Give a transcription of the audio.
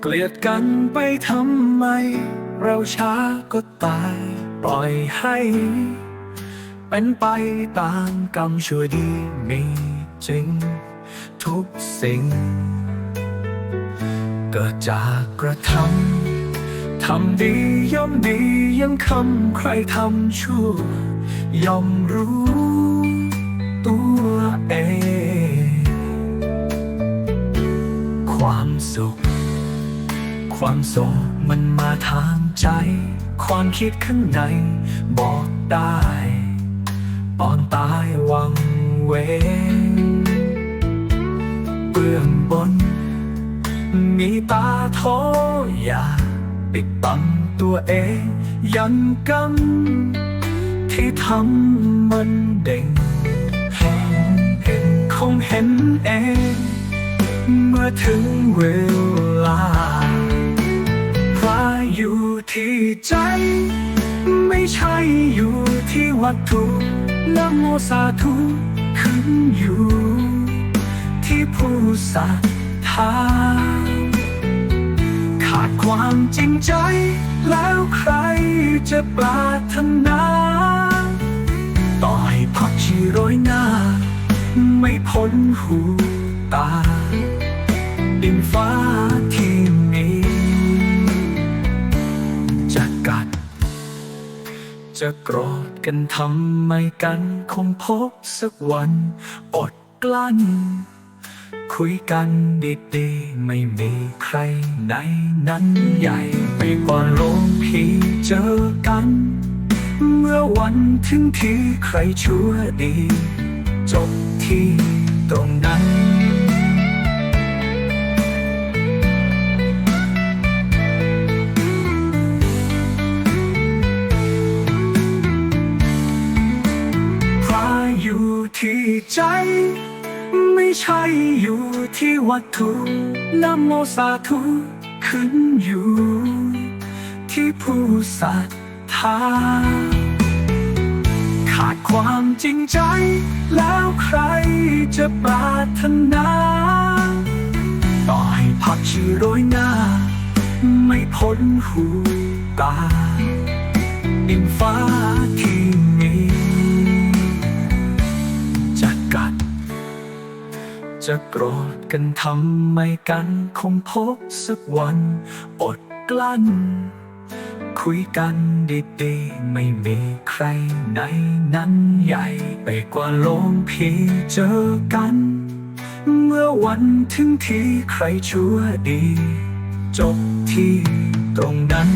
เกลียดกันไปทำไม เราช้าก็ตาย ปล่อยให้ เป็นไปตามกรรมชั่วดีมีจริง ทุกสิ่ง เกิดจากกระทำทำดีย่อมดียังคำใครทำชั่วย่อมรู้ตัวเอง ความสุข ความโศกมันมาทางใจ ความคิดข้างในบอกได้ ตอนตายวังเวงเบื้องบน มีตาโทอย่าปิดบังตัวเองยันกันที่ทำมันเด่งเห็นคงเห็นเอง เมื่อถึงเวลาพระอยู่ที่ใจ ไม่ใช่อยู่ที่วัตถุนะโมสาธุขึ้นอยู่ ที่ผู้ศรัทธาขาดความจริงใจ แล้วใครจะปรารถนา ต่อให้พักชีโรยหน้า ไม่พ้นหูตา ดินฟ้าที่มีจะกัด จะโกรธกันทำไมกันคงพบสักวันอดกลั้น คุยกันดีๆ ไม่มีใครไหนนั้นใหญ่ไปกว่าโลกพี่เจอกัน เมื่อวันถึงที่ใครชั่วดี จบที่ตรงนั้น ที่ใจ ไม่ใช่อยู่ที่วัตถุนะโมสาธุขึ้นอยู่ ที่ผู้ศรัทธาขาดความจริงใจ แล้วใครจะปรารถนาต่อให้พักชื่อโรยหน้า ไม่พ้นหูตาดินฟ้าที่ จะโกรธกันทำไมกันคงพบสักวันอดกลั้น คุยกันดีๆ ไม่มีใครไหนนั้นใหญ่ไปกว่าโลงพีเจอกัน เมื่อวันถึงที่ใครชั่วดี จบที่ตรงนั้น